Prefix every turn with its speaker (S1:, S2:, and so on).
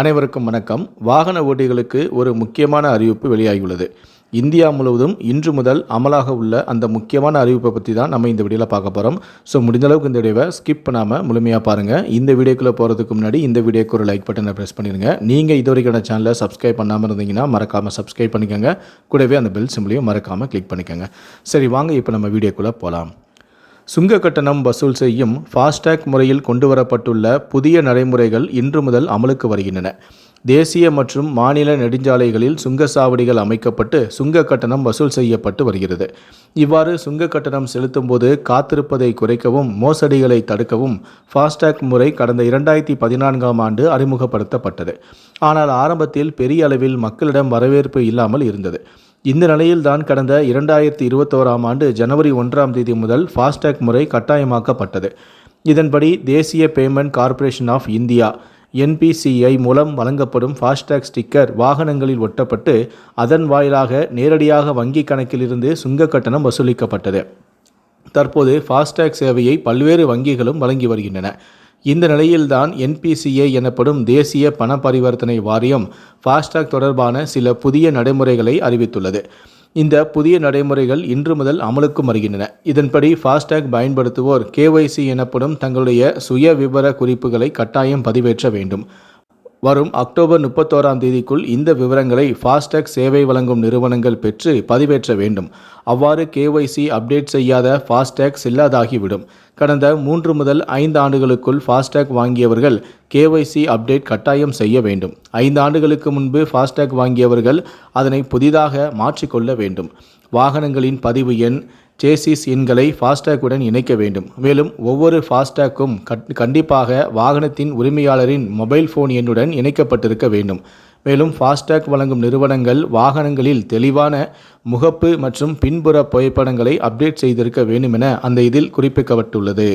S1: அனைவருக்கும் வணக்கம். வாகன ஓட்டிகளுக்கு ஒரு முக்கியமான அறிவிப்பு வெளியாகியுள்ளது. இந்தியா முழுவதும் இன்று முதல் அமலாக உள்ள அந்த முக்கியமான அறிவிப்பை பற்றி தான் நம்ம இந்த வீடியோவில் பார்க்க போகிறோம் ஸோ முடிஞ்சளவுக்கு இந்த வீடியோவை ஸ்கிப் பண்ணாமல் முழுமையாக பாருங்கள் இந்த வீடியோக்குள்ளே போகிறதுக்கு முன்னாடி இந்த வீடியோக்கு ஒரு லைக் பட்டனை ப்ரெஸ் பண்ணிடுங்க. நீங்கள் இது வரைக்கும் சேனலை சப்ஸ்கிரைப் பண்ணாமல் இருந்தீங்கன்னா மறக்காமல் சப்ஸ்கிரைப் பண்ணிக்கோங்க. கூடவே அந்த பெல் சிம்பிளையும் மறக்காமல் கிளிக் பண்ணிக்கோங்க. சரி வாங்க இப்போ நம்ம வீடியோக்குள்ளே போகலாம் சுங்க கட்டணம் வசூல் செய்யும் ஃபாஸ்டேக் முறையில் கொண்டு வரப்பட்டுள்ள புதிய நடைமுறைகள் இன்று முதல் அமலுக்கு வருகின்றன. தேசிய மற்றும் மாநில நெடுஞ்சாலைகளில் சுங்கச்சாவடிகள் அமைக்கப்பட்டு சுங்க கட்டணம் வசூல் செய்யப்பட்டு வருகிறது. இவ்வாறு சுங்க கட்டணம் செலுத்தும் போது காத்திருப்பதை குறைக்கவும் மோசடிகளை தடுக்கவும் ஃபாஸ்டேக் முறை கடந்த இரண்டாயிரத்தி பதினான்காம் ஆண்டு அறிமுகப்படுத்தப்பட்டது. ஆனால் ஆரம்பத்தில் பெரிய அளவில் மக்களிடம் வரவேற்பு இல்லாமல் இருந்தது. இந்த நிலையில்தான் கடந்த இரண்டாயிரத்தி இருபத்தோராம் ஆண்டு ஜனவரி ஒன்றாம் தேதி முதல் ஃபாஸ்டேக் முறை கட்டாயமாக்கப்பட்டது. இதன்படி தேசிய payment corporation of India NPCI மூலம் வழங்கப்படும் ஃபாஸ்டேக் ஸ்டிக்கர் வாகனங்களில் ஒட்டப்பட்டு அதன் வாயிலாக நேரடியாக வங்கி கணக்கிலிருந்து சுங்க கட்டணம் வசூலிக்கப்பட்டது. தற்போது ஃபாஸ்டேக் சேவையை பல்வேறு வங்கிகளும் வழங்கி வருகின்றன. இந்த நிலையில்தான் என்பிசிஏ எனப்படும் தேசிய பண பரிவர்த்தனை வாரியம் ஃபாஸ்டேக் தொடர்பான சில புதிய நடைமுறைகளை அறிவித்துள்ளது. இந்த புதிய நடைமுறைகள் இன்று முதல் அமலுக்கும் வருகின்றன. இதன்படி ஃபாஸ்டேக் பயன்படுத்துவோர் கேஒய்சி எனப்படும் தங்களுடைய சுய விவர குறிப்புகளை கட்டாயம் பதிவேற்ற வேண்டும். வரும் அக்டோபர் முப்பத்தோராம் தேதிக்குள் இந்த விவரங்களை ஃபாஸ்டேக் சேவை வழங்கும் நிறுவனங்கள் பெற்று பதிவேற்ற வேண்டும். அவ்வாறு கேஒய்சி அப்டேட் செய்யாத ஃபாஸ்டேக் செல்லாதாகிவிடும். கடந்த மூன்று முதல் ஐந்து ஆண்டுகளுக்குள் ஃபாஸ்டேக் வாங்கியவர்கள் கேஒய்சி அப்டேட் கட்டாயம் செய்ய வேண்டும். ஐந்து ஆண்டுகளுக்கு முன்பு ஃபாஸ்டேக் வாங்கியவர்கள் அதனை புதிதாக மாற்றிக்கொள்ள வேண்டும். வாகனங்களின் பதிவு எண் சேசிஸ் எண்களை ஃபாஸ்டேக்குடன் இணைக்க வேண்டும். மேலும் ஒவ்வொரு ஃபாஸ்டேக்கும் கண்டிப்பாக வாகனத்தின் உரிமையாளரின் மொபைல் ஃபோன் எண்ணுடன் இணைக்கப்பட்டிருக்க வேண்டும். மேலும் ஃபாஸ்டேக் வழங்கும் நிறுவனங்கள் வாகனங்களில் தெளிவான முகப்பு மற்றும் பின்புற புகைப்படங்களை அப்டேட் செய்திருக்க வேண்டும் என அந்த இதில் குறிப்பிக்கப்பட்டுள்ளது.